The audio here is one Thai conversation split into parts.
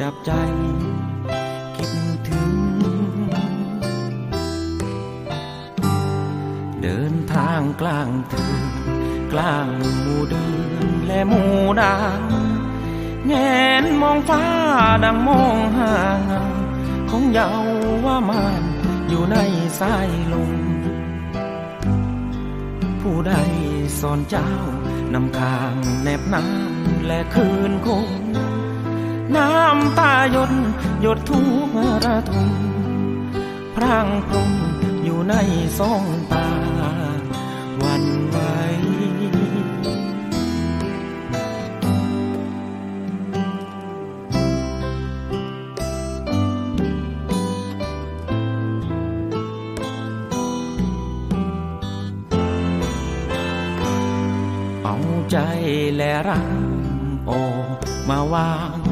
จับใจ คิดถึง เดินทางกลางเถืนกลางหมู่เดือนและหมู่ดาวแงนมองฟ้าดังมองหาเงาของเยาว่ามานอยู่ในสายลมผู้ใดสอนเจ้านำทางแนบน้ำและคืนคง น้ำตาหยดหยดทุกระทมพรางพรมอยู่ในสองตาวันไหวเอาใจและรักโอมาวาง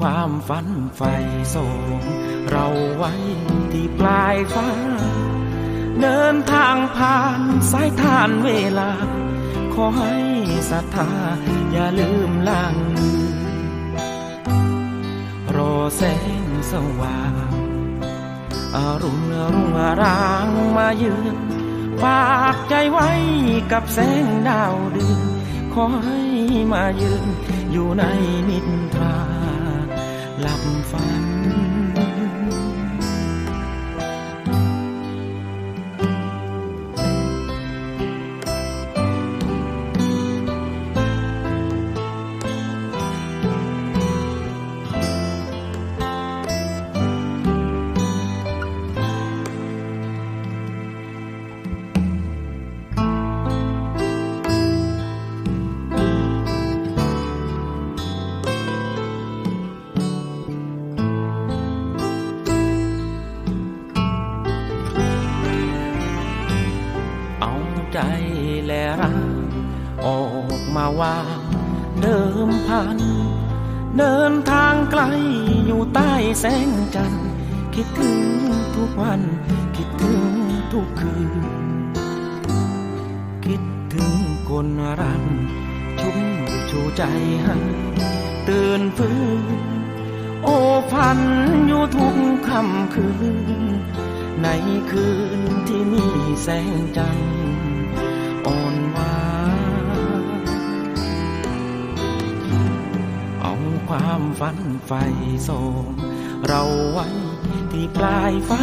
ความฝันใฝ่ส่งเราไว้ที่ปลายฟ้า เดินทางผ่านสายทานเวลา ขอให้ศรัทธาอย่าลืมล่างรอแสงสว่างอรุณรุ่งรางมาเยือนฝากใจไว้กับแสงดาวเดือนขอให้มายืนอยู่ในนิทรา หลั ใจและรักออกมาวางเดิมพัน เดินทางไกลอยู่ใต้แสงจันทร์คิดถึงทุกวัน คิดถึงทุกคืน คิดถึงคนรักชุ่มชูใจให้ตื่นฟื้นโอ้พันอยู่ทุกค่ำคืน ในคืนที่มีแสงจันทร์ ฝันใฝ่ส่งเราไว้ที่ปลายฟ้า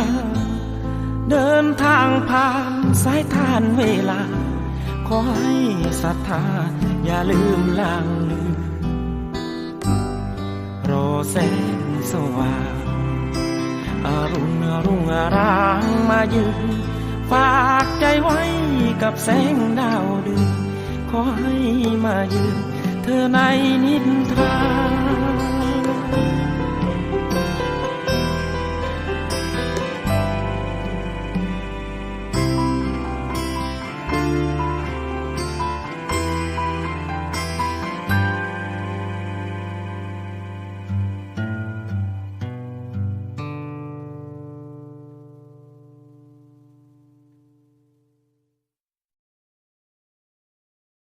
เดินทางผ่านสายทานเวลา ขอให้ศรัทธาอย่าลืมลางลืมรอแสงสว่างอรุณรุ่งรางมายืนฝากใจไว้กับแสงดาวเดือนขอให้มายืนเธอในนิทรา Thank you.